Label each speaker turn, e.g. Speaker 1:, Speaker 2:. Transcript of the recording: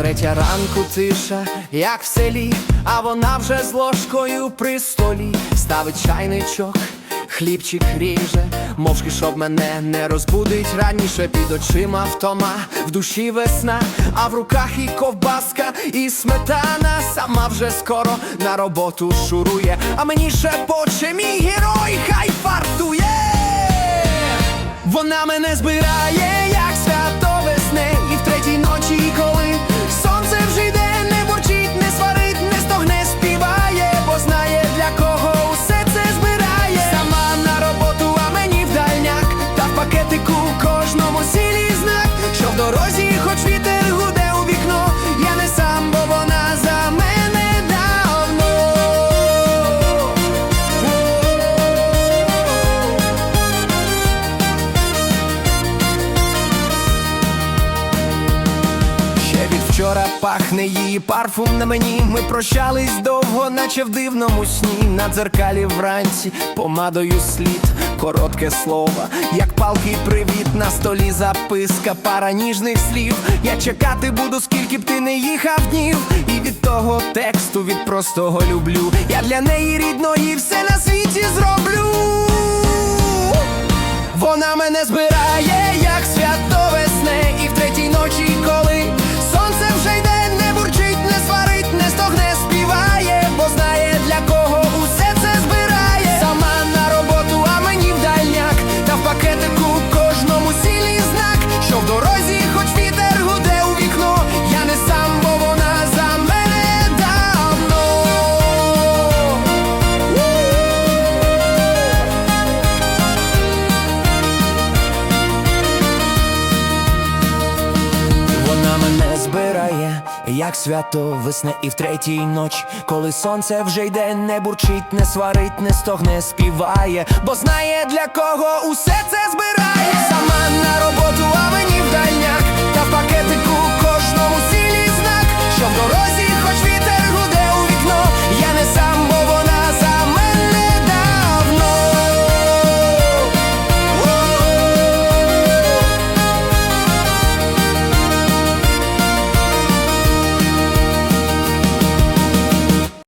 Speaker 1: Третя ранку тиша, як в селі, а вона вже з ложкою при столі. Ставить чайничок, хлібчик ріже, мовчки, щоб мене не розбудить. Раніше під очима втома, в душі весна, а в руках і ковбаска, і сметана. Сама вже скоро на роботу шурує, а мені шепоче мій герой, хай фартує. Вона мене збирає, пахне її парфум на мені. Ми прощались довго, наче в дивному сні. На дзеркалі вранці помадою слід, коротке слово, як палкий привіт. На столі записка, пара ніжних слів. Я чекати буду, скільки б ти не їхав днів. І від того тексту, від простого люблю. Я для неї рідної все на світі як свято весне і в третій ноч, коли сонце вже йде, не бурчить, не сварить, не стогне, співає, бо знає, для кого усе це збирає, сама на роботу.